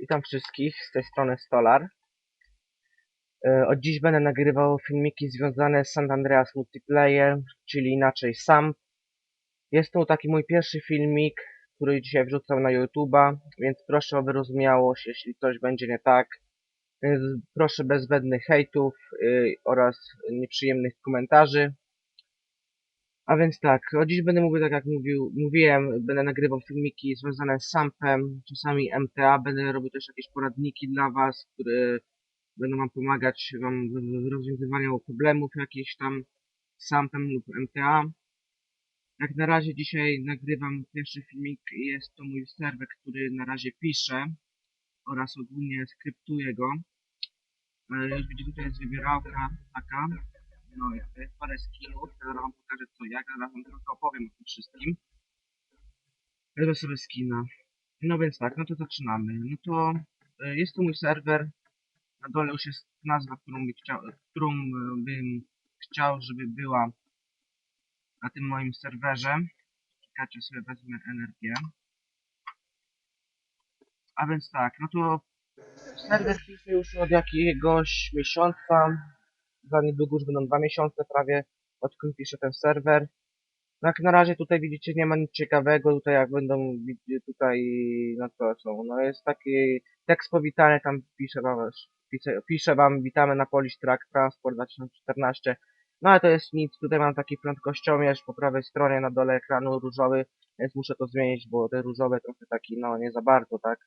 Witam wszystkich, z tej strony Stolar. E, Od dziś będę nagrywał filmiki związane z San Andreas Multiplayer, czyli inaczej SAM. Jest to taki mój pierwszy filmik, który dzisiaj wrzucam na YouTube'a, więc proszę o wyrozumiałość, jeśli coś będzie nie tak. Więc proszę bez zbędnych hejtów y, oraz nieprzyjemnych komentarzy. A więc tak, o dziś będę mówił tak jak mówił, mówiłem, będę nagrywał filmiki związane z SAMPem, czasami MTA, będę robił też jakieś poradniki dla Was, które będą Wam pomagać Wam w rozwiązywaniu problemów jakichś tam z SAMPem lub MTA. Jak na razie dzisiaj nagrywam pierwszy filmik jest to mój serwer, który na razie piszę oraz ogólnie skryptuję go. E, Już widzicie, tutaj jest wybierałka taka. No jest parę skinów, teraz wam pokażę co jak, zaraz wam trochę opowiem o tym wszystkim. Wezmę sobie skina. No więc tak, no to zaczynamy. No to e, jest to mój serwer. Na dole już jest nazwa, którą, by chciał, którą e, bym chciał, żeby była na tym moim serwerze. Czekajcie, sobie wezmę energię. A więc tak, no to serwer piszę już od jakiegoś miesiąca. Za niedługo już będą dwa miesiące prawie, odkąd piszę ten serwer. No jak na razie tutaj widzicie nie ma nic ciekawego, tutaj jak będą tutaj, no to są, no jest taki tekst powitany, tam piszę wam, piszę, piszę wam, witamy na Polish Track Transport 2014. No ale to jest nic, tutaj mam taki prędkościomierz po prawej stronie na dole ekranu różowy, więc muszę to zmienić, bo te różowe trochę taki, no nie za bardzo, tak.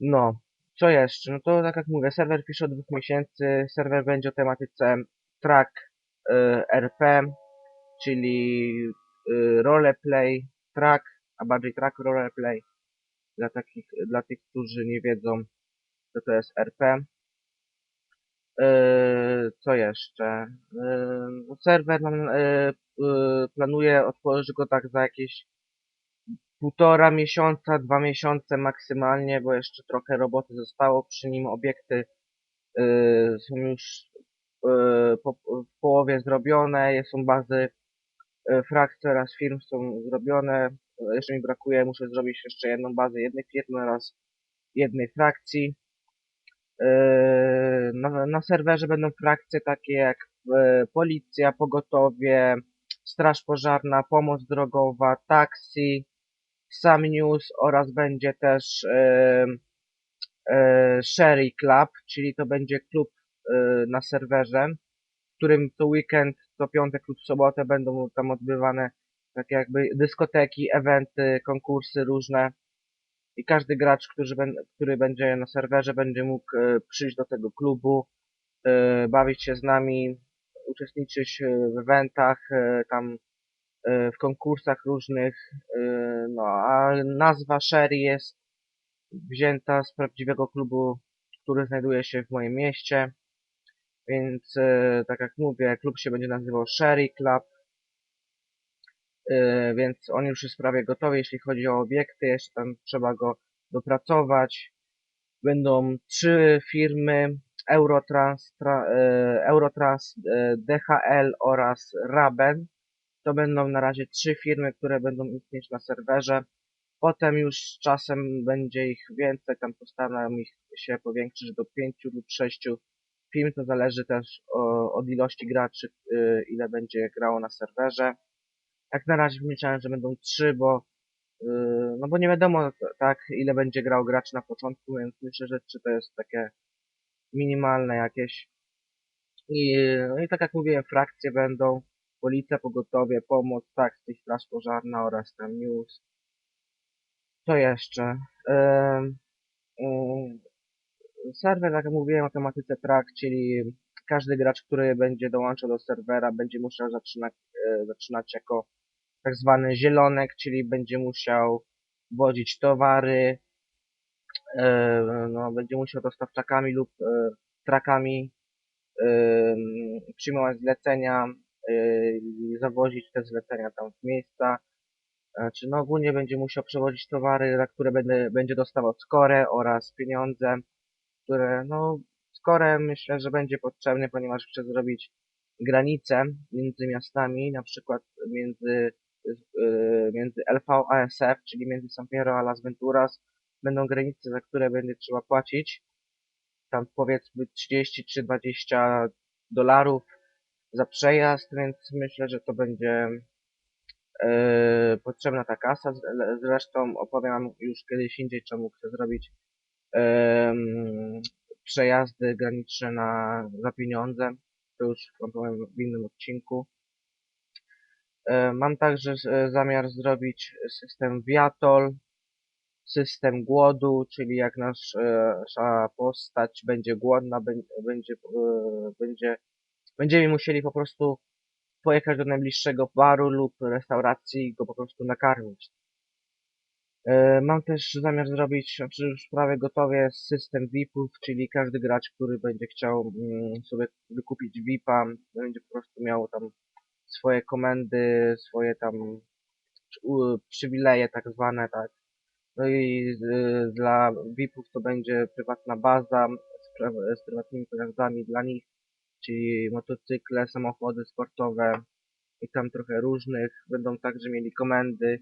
No, co jeszcze? No to tak jak mówię, serwer pisze od dwóch miesięcy, serwer będzie o tematyce track y, RP, czyli y, roleplay track, a bardziej track roleplay dla takich, dla tych, którzy nie wiedzą, co to jest RP. Y, co jeszcze? Y, no serwer mam, y, y, planuję otworzyć go tak za jakieś półtora miesiąca, dwa miesiące maksymalnie, bo jeszcze trochę roboty zostało przy nim. Obiekty y, są już y, po, w połowie zrobione, są bazy y, frakcji oraz firm są zrobione. Jeszcze mi brakuje, muszę zrobić jeszcze jedną bazę jednej firmy oraz jednej frakcji. Y, na, na serwerze będą frakcje takie jak y, policja, pogotowie, straż pożarna, pomoc drogowa, taksi, sam news oraz będzie też e, Sherry Club, czyli to będzie klub e, na serwerze, w którym co weekend, co piątek lub sobotę będą tam odbywane takie jakby dyskoteki, eventy, konkursy różne. I każdy gracz, który, będzie na serwerze będzie mógł e, przyjść do tego klubu, bawić się z nami, uczestniczyć w eventach, tam w konkursach różnych, e, no a nazwa Sherry jest wzięta z prawdziwego klubu, który znajduje się w moim mieście, więc e, tak jak mówię, klub się będzie nazywał Sherry Club, e, więc on już jest prawie gotowy, jeśli chodzi o obiekty, jeszcze tam trzeba go dopracować. Będą trzy firmy, Eurotrans, tra, e, Eurotrans e, DHL oraz Raben. To będą na razie trzy firmy, które będą istnieć na serwerze. Potem już z czasem będzie ich więcej, tam postaram ich się powiększyć do pięciu lub sześciu firm. To zależy też o, od ilości graczy, y, ile będzie grało na serwerze. Jak na razie wymyślałem, że będą trzy, bo y, no bo nie wiadomo tak ile będzie grał gracz na początku, więc myślę, że trzy to jest takie minimalne jakieś. I, no i tak jak mówiłem, frakcje będą policja, pogotowie, pomoc, taksy, straż pożarna oraz tam news. Co jeszcze? Ym, ym, serwer, jak mówiłem o tematyce track, czyli każdy gracz, który będzie dołączał do serwera, będzie musiał zaczynać, e, zaczynać jako tak zwany zielonek, czyli będzie musiał wozić towary, e, no, będzie musiał dostawczakami lub e, trakami ym, przyjmować zlecenia zawozić te zlecenia tam w miejsca. E, Czy no ogólnie będzie musiał przewozić towary, za które będę, będzie dostawał skorę oraz pieniądze, które no skorę myślę, że będzie potrzebny, ponieważ chcę zrobić granice między miastami, na przykład między, y, między LV a SF, czyli między San Piero a Las Venturas, będą granice, za które będzie trzeba płacić. Tam powiedzmy 30 czy 20 dolarów za przejazd, więc myślę, że to będzie e, potrzebna ta kasa. Zre- Zresztą opowiem już kiedyś indziej, czemu chcę zrobić em, przejazdy graniczne na, za pieniądze. To już wam powiem w innym odcinku. E, Mam także e, zamiar zrobić system Viatol, system głodu, czyli jak nasz, nasza postać będzie głodna, bę- będzie, będzie, będziemy musieli po prostu pojechać do najbliższego baru lub restauracji i go po prostu nakarmić. E, Mam też zamiar zrobić, znaczy już prawie gotowy system VIP-ów, czyli każdy gracz, który będzie chciał mm, sobie wykupić VIP-a, będzie po prostu miał tam swoje komendy, swoje tam przywileje tak zwane, tak. No i y, dla VIP-ów to będzie prywatna baza z, z prywatnymi pojazdami dla nich, czyli motocykle, samochody sportowe i tam trochę różnych. Będą także mieli komendy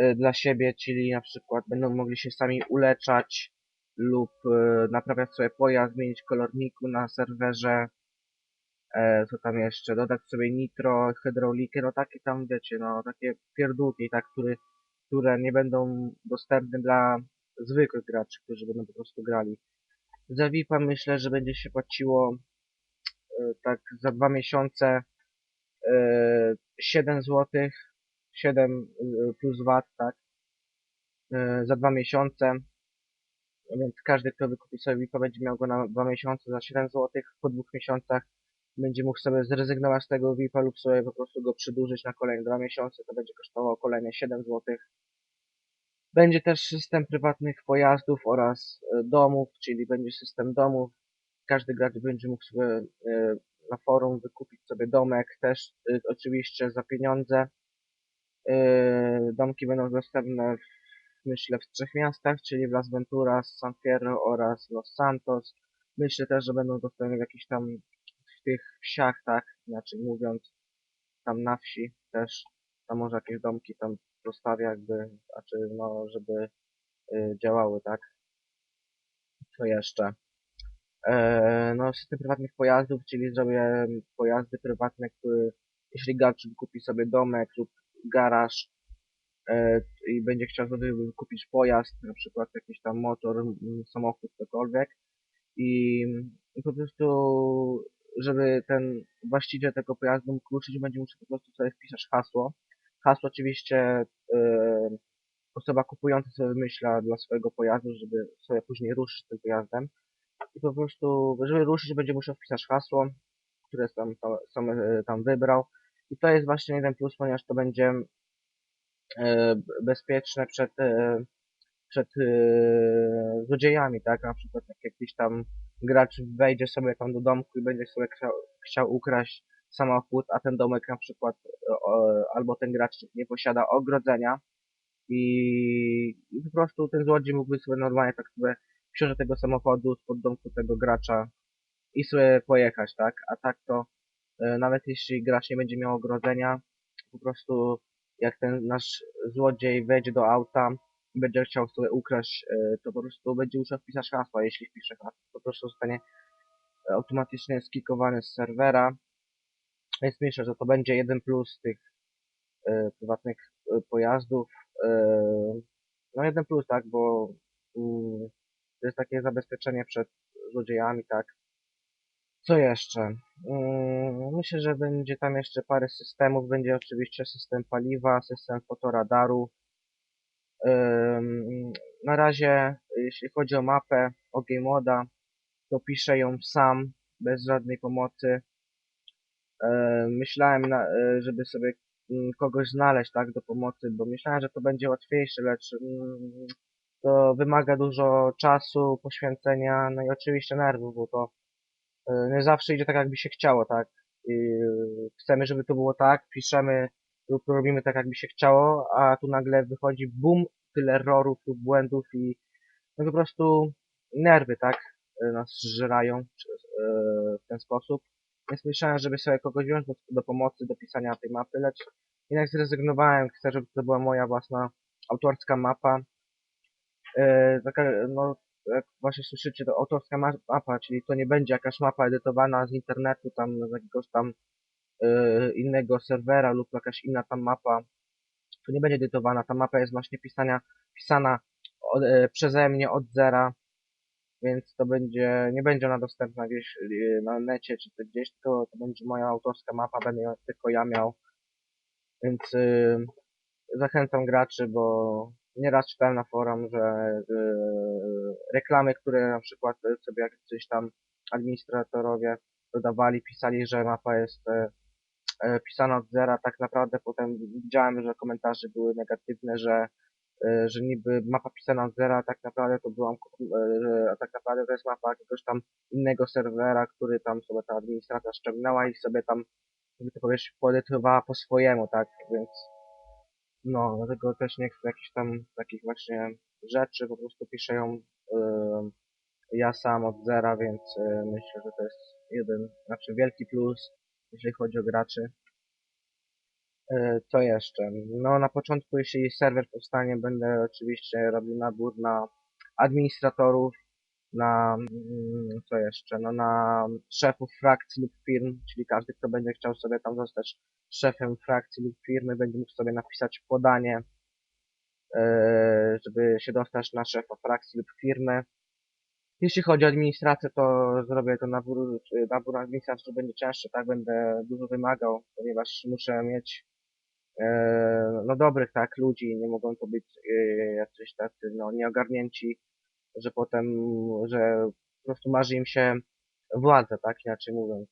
y, dla siebie, czyli na przykład będą mogli się sami uleczać lub y, naprawiać sobie pojazd, zmienić kolorniku na serwerze. E, co tam jeszcze? Dodać sobie nitro, hydraulikę, no takie tam wiecie, no takie pierdółki, tak, które, które nie będą dostępne dla zwykłych graczy, którzy będą po prostu grali. Za VIP-a myślę, że będzie się płaciło e, tak za dwa miesiące e, 7 zł, 7 e, plus VAT, tak, e, za dwa miesiące. Więc każdy, kto wykupi sobie VIP-a, będzie miał go na dwa miesiące za 7 zł. Po dwóch miesiącach będzie mógł sobie zrezygnować z tego VIP-a lub sobie po prostu go przedłużyć na kolejne dwa miesiące. To będzie kosztowało kolejne 7 zł. Będzie też system prywatnych pojazdów oraz e, domów, czyli będzie system domów. Każdy gracz będzie mógł sobie e, na forum wykupić sobie domek, też e, oczywiście za pieniądze. E, Domki będą dostępne w, myślę w trzech miastach, czyli w Las Venturas, San Fierro oraz Los Santos. Myślę też, że będą dostępne w jakichś tam w tych wsiach, tak, inaczej mówiąc, tam na wsi też, tam może jakieś domki tam postawię jakby, znaczy no, żeby działały, tak. Co jeszcze? E, no, system prywatnych pojazdów, czyli zrobię pojazdy prywatne, które, jeśli gracz kupi sobie domek lub garaż e, i będzie chciał sobie kupić pojazd, na przykład jakiś tam motor, samochód, cokolwiek i i po prostu, żeby ten właściciel tego pojazdu mógł ruszyć, będzie musiał po prostu sobie wpisać hasło. Hasło oczywiście e, osoba kupująca sobie wymyśla dla swojego pojazdu, żeby sobie później ruszyć tym pojazdem. I po prostu, żeby ruszyć, będzie musiał wpisać hasło, które sam, tam, sam e, tam wybrał. I to jest właśnie jeden plus, ponieważ to będzie e, bezpieczne przed, e, przed e, złodziejami, tak? Na przykład jak jakiś tam gracz wejdzie sobie tam do domku i będzie sobie chciał, chciał ukraść samochód, a ten domek na przykład o, albo ten gracz nie posiada ogrodzenia i, i po prostu ten złodziej mógłby sobie normalnie tak sobie wsiąść tego samochodu spod domku tego gracza i sobie pojechać, tak? A tak to e, nawet jeśli gracz nie będzie miał ogrodzenia, po prostu jak ten nasz złodziej wejdzie do auta i będzie chciał sobie ukraść, e, to po prostu będzie musiał wpisać hasło, a jeśli wpisze hasło, po prostu zostanie automatycznie skikowany z serwera. Więc myślę, że to będzie jeden plus tych e, prywatnych e, pojazdów. E, no jeden plus, tak, bo mm, to jest takie zabezpieczenie przed złodziejami, tak. Co jeszcze? Mm, Myślę, że będzie tam jeszcze parę systemów. Będzie oczywiście system paliwa, system fotoradaru. Na razie, jeśli chodzi o mapę, o game moda, to piszę ją sam, bez żadnej pomocy. E, Myślałem, e, żeby sobie mm, kogoś znaleźć, tak, do pomocy, bo myślałem, że to będzie łatwiejsze, lecz mm, to wymaga dużo czasu, poświęcenia, no i oczywiście nerwów, bo to e, nie zawsze idzie tak, jakby się chciało, tak. I chcemy, żeby to było tak, piszemy lub robimy tak, jakby się chciało, a tu nagle wychodzi bum, tyle errorów lub błędów i no po prostu nerwy, tak, e, nas zżerają e, w ten sposób. Więc myślałem, żeby sobie kogoś wziąć do, do pomocy, do pisania tej mapy, lecz jednak zrezygnowałem, chcę, żeby to była moja własna autorska mapa. E, taka, no, jak właśnie słyszycie, to autorska ma- mapa, czyli to nie będzie jakaś mapa edytowana z internetu, tam z jakiegoś tam e, innego serwera lub jakaś inna tam mapa. To nie będzie edytowana, ta mapa jest właśnie pisania, pisana od, e, przeze mnie od zera, więc to będzie, nie będzie ona dostępna gdzieś na necie czy to gdzieś, tylko to będzie moja autorska mapa, będę ją tylko ja miał. Więc y, zachęcam graczy, bo nieraz czytałem na forum, że y, reklamy, które na przykład sobie jacyś tam administratorowie dodawali, pisali, że mapa jest e, pisana od zera, tak naprawdę potem widziałem, że komentarze były negatywne, że e, że niby mapa pisana od zera, tak naprawdę to byłam, a tak naprawdę to jest mapa jakiegoś tam innego serwera, który tam sobie ta administracja ściągnęła i sobie tam, jakby to powiedzieć, poedytowała po swojemu, tak, więc no, dlatego też nie chcę jakichś tam takich właśnie rzeczy, po prostu piszę ją y, ja sam od zera, więc y, myślę, że to jest jeden, znaczy wielki plus, jeśli chodzi o graczy. Y, co jeszcze? No, na początku, jeśli serwer powstanie, będę oczywiście robił nabór na administratorów, na mm, co jeszcze, no na szefów frakcji lub firm, czyli każdy, kto będzie chciał sobie tam zostać szefem frakcji lub firmy, będzie mógł sobie napisać podanie, e, żeby się dostać na szefa frakcji lub firmy. Jeśli chodzi o administrację, to zrobię to nabór, nabór administracji będzie cięższy, tak, będę dużo wymagał, ponieważ muszę mieć e, no dobrych tak ludzi, nie mogą to być e, jacyś tacy no nieogarnięci, że potem, że po prostu marzy im się władza, tak, inaczej mówiąc.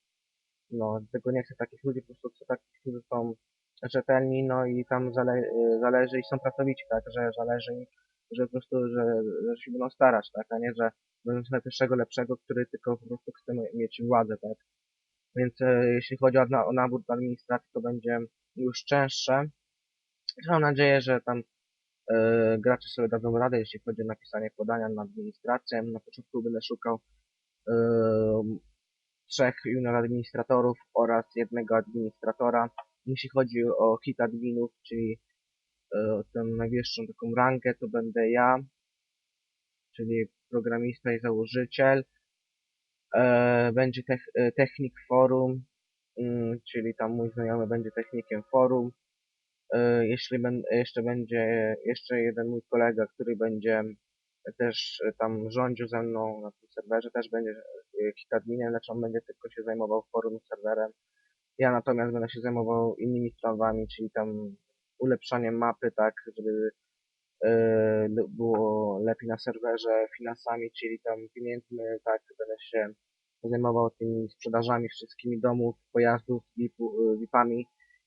No, tego nie chcę takich ludzi, po prostu chcę takich, którzy są rzetelni, no i tam zale, zależy i są pracowici, tak, że zależy im, że po prostu, że, że się będą starać, tak, a nie, że będą najlepszego, lepszego, który tylko po prostu chce mieć władzę, tak. Więc e, jeśli chodzi o, na- o nabór do administracji, to będzie już częstsze. Mam nadzieję, że tam gracze sobie dadzą radę, jeśli chodzi o napisanie podania na administrację. Na początku będę szukał e, trzech junior administratorów oraz jednego administratora. Jeśli chodzi o hit adminów, czyli e, tę najwyższą taką rangę, to będę ja, czyli programista i założyciel. E, będzie tech, e, technik forum, mm, czyli tam mój znajomy będzie technikiem forum. E, Jeśli ben, jeszcze będzie jeszcze jeden mój kolega, który będzie też tam rządził ze mną na tym serwerze, też będzie e, hitadminem, lecz on będzie tylko się zajmował forum serwerem. Ja natomiast będę się zajmował innymi sprawami, czyli tam ulepszaniem mapy, tak, żeby e, było lepiej na serwerze, finansami, czyli tam pieniędzmi, tak, będę się zajmował tymi sprzedażami wszystkimi domów, pojazdów, VIP-ami,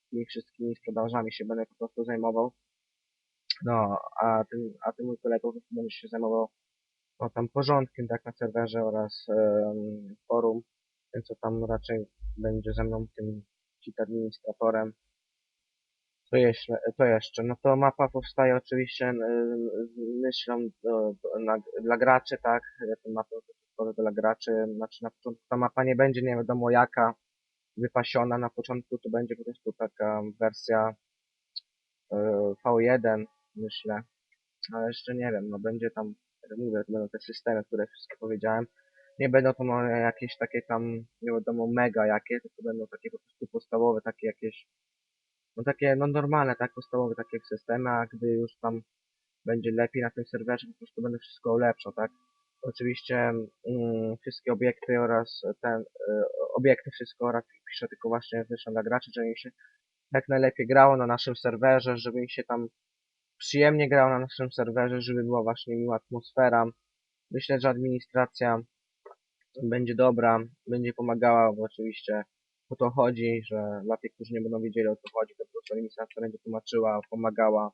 tymi wszystkimi sprzedażami się będę po prostu zajmował. No, a ten, a ten mój kolega będzie się zajmował no, tam porządkiem tak na serwerze oraz em, forum, więc to tam raczej będzie ze mną tym kit administratorem. Co jeszcze, to jeszcze? No to mapa powstaje oczywiście z myślą do, do, na, dla graczy, tak? Ja tę mapę tworzę dla graczy. Znaczy na początku ta mapa nie będzie nie wiadomo jaka wypasiona. Na początku to będzie po prostu taka wersja y, V1, myślę. Ale jeszcze nie wiem, no będzie tam, jak mówię, będą te systemy, które wszystkie powiedziałem. Nie będą to jakieś takie tam, nie wiadomo, mega jakie, tylko będą takie po prostu podstawowe, takie jakieś no takie no normalne, tak podstawowe takie systemy, a gdy już tam będzie lepiej na tym serwerze, po prostu będę wszystko ulepszał, tak? Oczywiście mm, wszystkie obiekty oraz ten, y, obiekty wszystko oraz piszę tylko właśnie zresztą dla graczy, żeby mi się jak najlepiej grało na naszym serwerze, żeby mi się tam przyjemnie grało na naszym serwerze, żeby była właśnie miła atmosfera. Myślę, że administracja będzie dobra, będzie pomagała, bo oczywiście o to chodzi, że dla tych, którzy nie będą wiedzieli o co chodzi, to po prostu administracja będzie tłumaczyła, pomagała.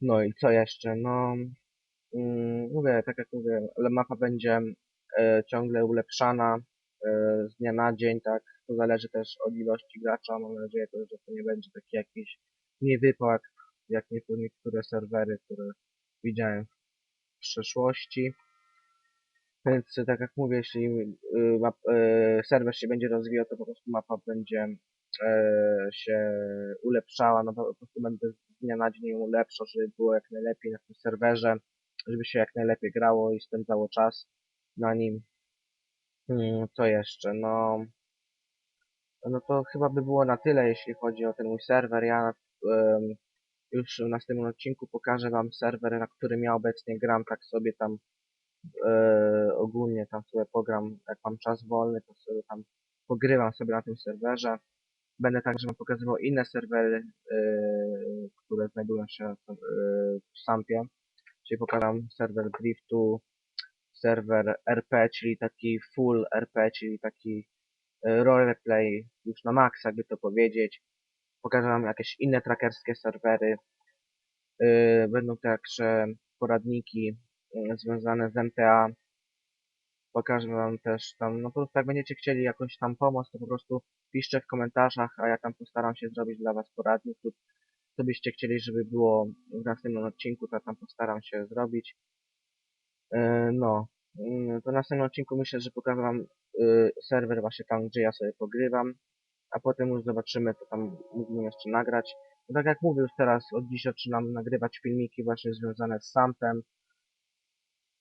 No i co jeszcze? No, mówię, tak jak mówię, mapa będzie e, ciągle ulepszana e, z dnia na dzień, tak? To zależy też od ilości gracza. Mam nadzieję, to, że to nie będzie taki jakiś niewypał, jak, jak niektó- niektóre serwery, które widziałem w przeszłości. Więc tak jak mówię, jeśli y, map, y, serwer się będzie rozwijał, to po prostu mapa będzie e, się ulepszała, no po prostu będę z dnia na dzień ją ulepszał, żeby było jak najlepiej na tym serwerze. Żeby się jak najlepiej grało i spędzało czas na nim. Mm, Co jeszcze? No, no to chyba by było na tyle, jeśli chodzi o ten mój serwer. Ja em, już w następnym odcinku pokażę wam serwer, na którym ja obecnie gram, tak sobie tam e, ogólnie tam sobie pogram, jak mam czas wolny, to sobie tam pogrywam sobie na tym serwerze. Będę także wam pokazywał inne serwery, e, które znajdują się e, w Sampie. Czyli pokażę serwer Driftu, serwer RP, czyli taki full RP, czyli taki e, roleplay już na maksa, jakby to powiedzieć. Pokażę wam jakieś inne trackerskie serwery. E, Będą także poradniki e, związane z MTA. Pokażę wam też tam, no po prostu jak będziecie chcieli jakąś tam pomoc, to po prostu piszcie w komentarzach, a ja tam postaram się zrobić dla was poradnik lub co byście chcieli, żeby było w następnym odcinku, to tam postaram się zrobić. E, No, Mm, to w następnym odcinku myślę, że pokażę wam y, serwer właśnie tam, gdzie ja sobie pogrywam, a potem już zobaczymy, co tam mógłbym jeszcze nagrać. No tak jak mówię już teraz, od dziś zaczynam nagrywać filmiki właśnie związane z Sampem.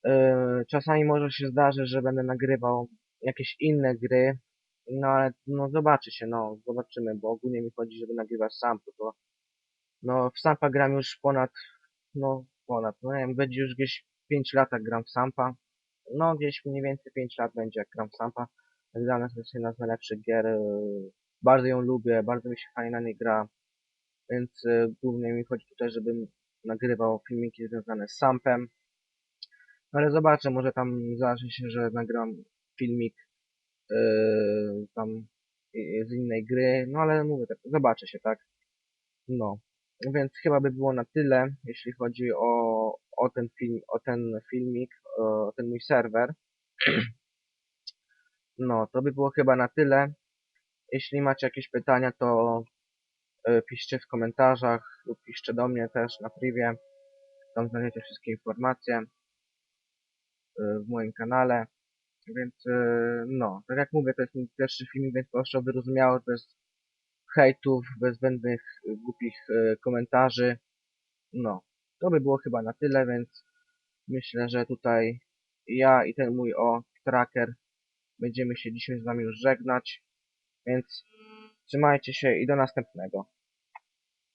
Yy, czasami może się zdarzy, że będę nagrywał jakieś inne gry, no ale no zobaczy się, no zobaczymy, bo ogólnie mi chodzi, żeby nagrywać Sampu, to no w Sampa gram już ponad, no ponad, no nie wiem, będzie już gdzieś 5 lat jak gram w Sampa, no gdzieś mniej więcej 5 lat będzie jak gram w Sampa, dla nas jest jedna z najlepszych gier, bardzo ją lubię, bardzo mi się fajnie na niej gra, więc yy, głównie mi chodzi tutaj, żebym nagrywał filmiki związane z Sampem, no ale zobaczę, może tam zdarzy się, że nagram filmik yy, tam z innej gry, no ale mówię tak, zobaczę się, tak? No, więc chyba by było na tyle, jeśli chodzi o, o ten film, o ten filmik, o ten mój serwer. No, to by było chyba na tyle. Jeśli macie jakieś pytania, to yy, piszcie w komentarzach lub piszcie do mnie też na privie. Tam znajdziecie wszystkie informacje y, w moim kanale. Więc y, no, tak jak mówię, to jest mój pierwszy filmik, więc proszę o wyrozumiałość bez hejtów, bez zbędnych y, głupich y, komentarzy. No, to by było chyba na tyle, więc myślę, że tutaj ja i ten mój o tracker będziemy się dzisiaj z wami już żegnać. Więc trzymajcie się i do następnego.